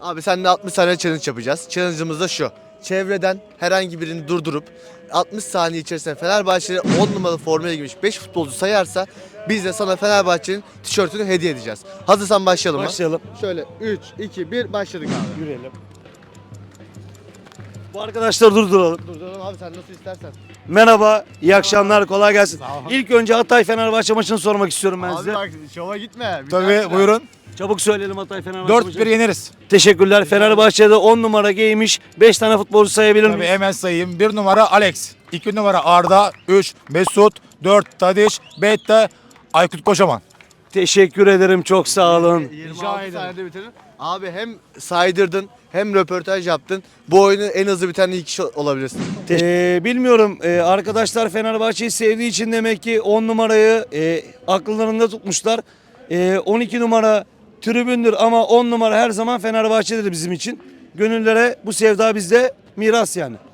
Abi seninle 60 saniye challenge yapacağız. Challenge'ımız da şu. Çevreden herhangi birini durdurup 60 saniye içerisinde Fenerbahçe'ye 10 numaralı formaya giymiş 5 futbolcu sayarsa biz de sana Fenerbahçe'nin tişörtünü hediye edeceğiz. Hazırsan başlayalım mı? Başlayalım. Şöyle 3, 2, 1 başladık abi. Yürüyelim. Bu arkadaşları durduralım. Durduralım abi sen nasıl istersen. Merhaba, iyi akşamlar, kolay gelsin. İlk önce Hatay Fenerbahçe maçını sormak istiyorum ben Abi size. bak şova gitme. Tabii buyurun. Çabuk söyleyelim Hatay Fenerbahçe 4-1 maçını. yeneriz. Teşekkürler. Fenerbahçe'de 10 numara giymiş. 5 tane futbolcu sayabilir Tabii miyiz? hemen sayayım. 1 numara Alex, 2 numara Arda, 3 Mesut, 4 Tadiş, 5 de Aykut Kocaman. Teşekkür ederim. Çok sağ olun. 26 ederim. saniyede bitirin. Abi hem saydırdın hem röportaj yaptın. Bu oyunu en hızlı biten ilk kişi olabilirsin. Ee, bilmiyorum. Ee, arkadaşlar Fenerbahçe'yi sevdiği için demek ki 10 numarayı e, akıllarında tutmuşlar. Ee, 12 numara tribündür ama 10 numara her zaman Fenerbahçe'dir bizim için. Gönüllere bu sevda bizde miras yani.